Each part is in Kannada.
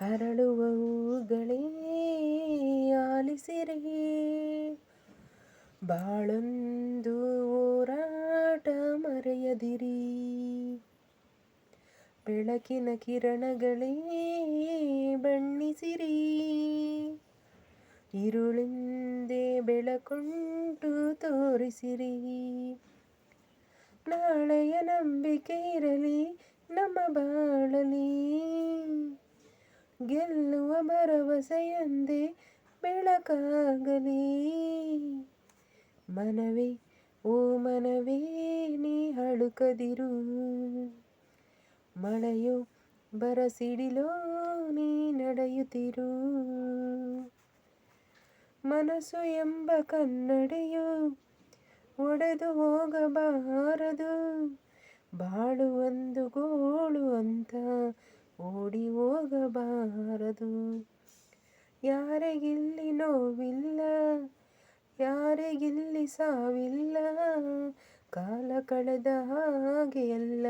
ಅರಳುವವುಗಳೇ ಆಲಿಸಿರಿ. ಬಾಳೊಂದು ಹೋರಾಟ ಮರೆಯದಿರಿ. ಬೆಳಕಿನ ಕಿರಣಗಳೇ, ಬಣ್ಣಿಸಿರಿ. ഇരുളിൻ്റെ ಬೆಳಕೊಂಡು ತೋರಿಸಿರಿ. ನಾಳೆಯ ನಂಬಿಕೆ ಇರಲಿ, ನಮ್ಮ ಬಾಳಲಿ. ಗೆಲ್ಲುವ ಭರವಸೆಯೊಂದೇ ಬೆಳಕಾಗಲಿ. ಮನವೇ, ಓ ಮನವೇ, ನೀ ಹಳುಕದಿರು ಮಳೆಯೋ, ಬರಸಿಡಿಲೋ, ನೀ ನಡೆಯುತ್ತಿರು. ಮನಸ್ಸು ಎಂಬ ಕನ್ನಡಿಯು ಒಡೆದು ಹೋಗಬಾರದು. ಬಾಳು ಒಂದು ಅಂತ ಓಡಿ ಹೋಗಬಾರದು. ಯಾರಿಗಿಲ್ಲಿ ನೋವಿಲ್ಲ ಯಾರಿಗಿಲ್ಲಿ ಸಾವಿಲ್ಲ, ಕಾಲ ಕಳೆದ ಹಾಗೆ ಎಲ್ಲ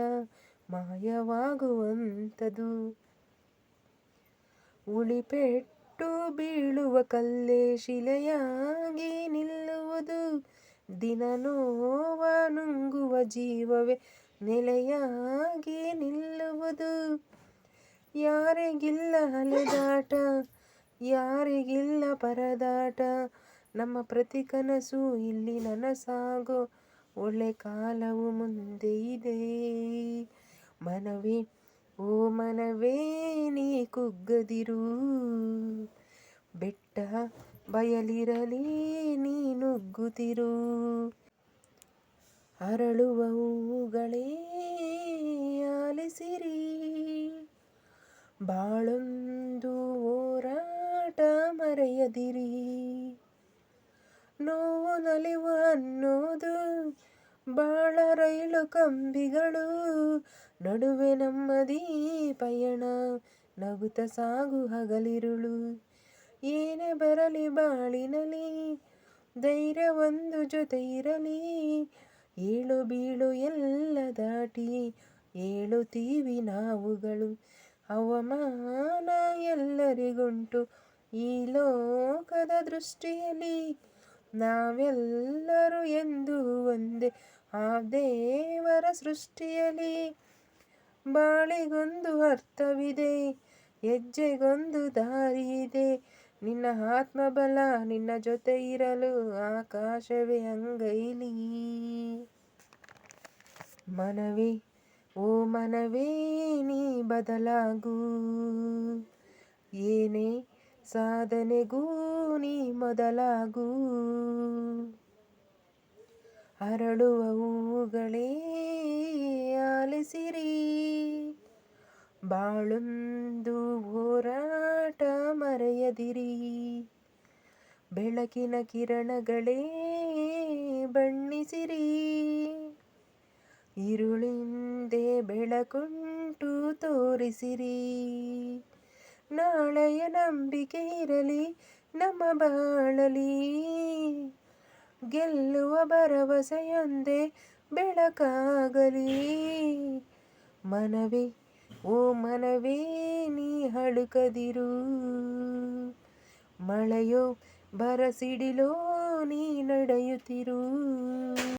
ಮಾಯವಾಗುವಂಥದು. ಉಳಿಪೆಟ್ಟು ಬೀಳುವ ಕಲ್ಲೇ ಶಿಲೆಯಾಗಿ ನಿಲ್ಲುವುದು, ದಿನ ನೋವ ನುಂಗುವ ಜೀವವೇ ನೆಲೆಯಾಗಿ ನಿಲ್ಲುವುದು. ಯಾರಿಗಿಲ್ಲ ಅಲೆದಾಟ, ಯಾರಿಗಿಲ್ಲ ಪರದಾಟ. ನಮ್ಮ ಪ್ರತಿ ಕನಸು ಇಲ್ಲಿ ನನಸಾಗೋ, ಒಳ್ಳೆ ಕಾಲವು ಮುಂದೆ ಇದೆ. ಮನವೇ, ಓ ಮನವೇ, ನೀ ಕುಗ್ಗದಿರು. ಬೆಟ್ಟ ಬಯಲಿರಲಿ, ನೀ ನುಗ್ಗುತ್ತಿರು ಅರಳುವ ಹೂಗಳೇ ಆಲಿಸಿರಿ ಬಾಳೊಂದು ಹೋರಾಟ ಮರೆಯದಿರಿ. ನೋವು ನಲಿವು ಅನ್ನೋದು ಬಾಳ ರೈಲು ಕಂಬಿಗಳು. ನಡುವೆ ನಮ್ಮದೀ ಪಯಣ, ನಗುತ ಸಾಗು ಹಗಲಿರುಳು. ಏನೇ ಬರಲಿ ಬಾಳಿನಲಿ, ಧೈರ್ಯ ಒಂದು ಜೊತೆ ಇರಲಿ. ಏಳು ಬೀಳು ಎಲ್ಲ ದಾಟಿ ಏಳುತ್ತೀವಿ ನಾವುಗಳು. ಅವಮಾನ ಎಲ್ಲರಿಗುಂಟು ಈ ಲೋಕದ ದೃಷ್ಟಿಯಲ್ಲಿ. ನಾವೆಲ್ಲರೂ ಎಂದು ಒಂದೇ ಆ ದೇವರ ಸೃಷ್ಟಿಯಲ್ಲಿ. ಬಾಳಿಗೊಂದು ಅರ್ಥವಿದೆ, ಹೆಜ್ಜೆಗೊಂದು ದಾರಿ ಇದೆ ನಿನ್ನ ಆತ್ಮಬಲ ನಿನ್ನ ಜೊತೆ ಇರಲು ಆಕಾಶವೇ ಅಂಗೈಲಿ. ಮನವೇ, ಓ ಮನವೇ ನೀ ಬದಲಾಗು ಏನೇ ಸಾಧನೆಗೂ ನೀ ಮೊದಲಾಗು ಅರಳುವ ಹೂಗಳೇ ಆಲಿಸಿರಿ ಬಾಳೊಂದು ಹೋರಾಟ ಮರೆಯದಿರಿ ಬೆಳಕಿನ ಕಿರಣಗಳೇ ಬಣ್ಣಿಸಿರಿ ഇരുളിൻ്റെ ಬೆಳಕುಂಟು ತೋರಿಸಿರಿ. ನಾಳೆಯ ನಂಬಿಕೆ ಇರಲಿ, ನಮ್ಮ ಬಾಳಲಿ. ಗೆಲ್ಲುವ ಭರವಸೆಯೊಂದೇ ಬೆಳಕಾಗಲಿ. ಮನವಿ, ಓ ಮನವೇ, ನೀ ಹಳುಕದಿರು. ಮಳೆಯೋ, ಬರಸಿಡಿಲೋ, ನೀ ನಡೆಯುತ್ತಿರು.